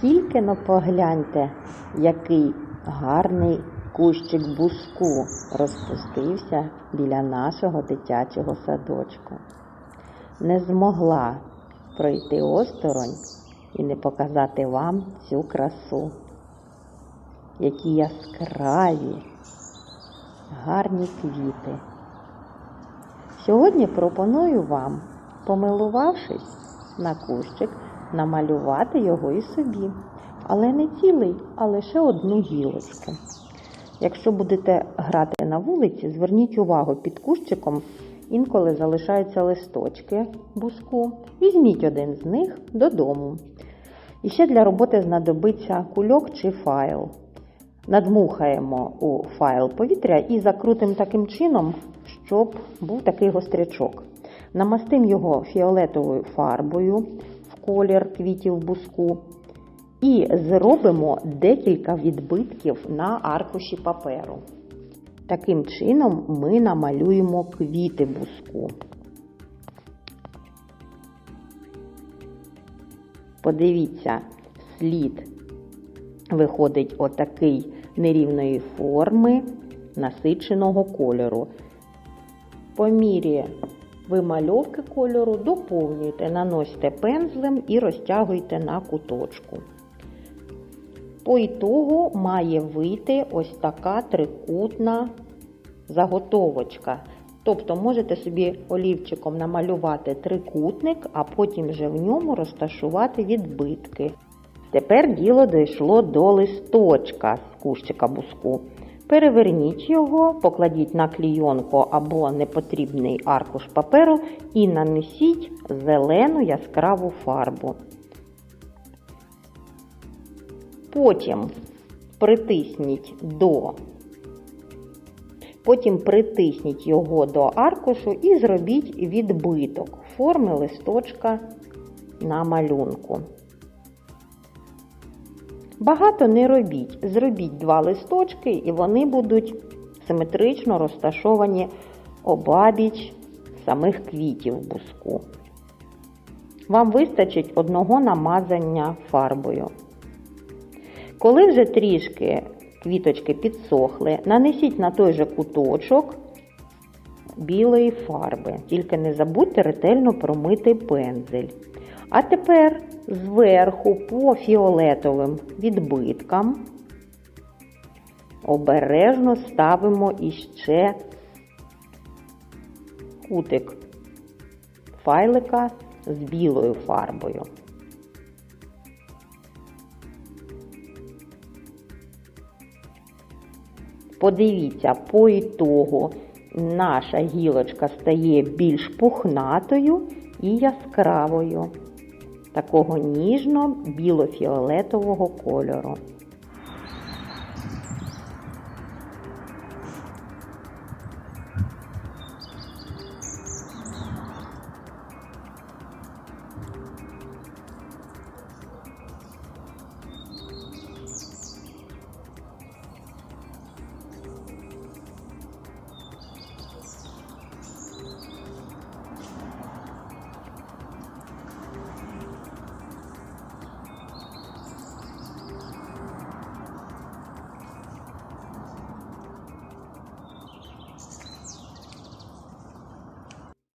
Тільки но погляньте, який гарний кущик буску розпустився біля нашого дитячого садочку. Не змогла пройти осторонь і не показати вам цю красу. Які яскраві, гарні квіти. Сьогодні пропоную вам, помилувавшись на кущик, намалювати його і собі. Але не цілий, а лише одну гілочку. Якщо будете грати на вулиці, зверніть увагу під кущиком інколи залишаються листочки буску. Візьміть один з них додому. І ще для роботи знадобиться кульок чи файл. Надмухаємо у файл повітря і закрутимо таким чином, щоб був такий гострячок. Намастимо його фіолетовою фарбою колір квітів буску. І зробимо декілька відбитків на аркуші паперу. Таким чином ми намалюємо квіти буску. Подивіться, слід виходить отакий нерівної форми насиченого кольору. По мірі вимальовки кольору доповнюйте, наносьте пензлем і розтягуйте на куточку. По ітогу має вийти ось така трикутна заготовочка. Тобто можете собі олівчиком намалювати трикутник, а потім вже в ньому розташувати відбитки. Тепер діло дійшло до листочка з кущика буску. Переверніть його, покладіть на клійонку або непотрібний аркуш паперу і нанесіть зелену яскраву фарбу. Потім притисніть до Потім притисніть його до аркушу і зробіть відбиток форми листочка на малюнку. Багато не робіть. Зробіть два листочки, і вони будуть симетрично розташовані обабіч самих квітів буску. Вам вистачить одного намазання фарбою. Коли вже трішки квіточки підсохли, нанесіть на той же куточок білої фарби. Тільки не забудьте ретельно промити пензель. А тепер зверху по фіолетовим відбиткам обережно ставимо іще кутик файлика з білою фарбою. Подивіться, по ітогу наша гілочка стає більш пухнатою і яскравою, такого ніжно-біло-фіолетового кольору.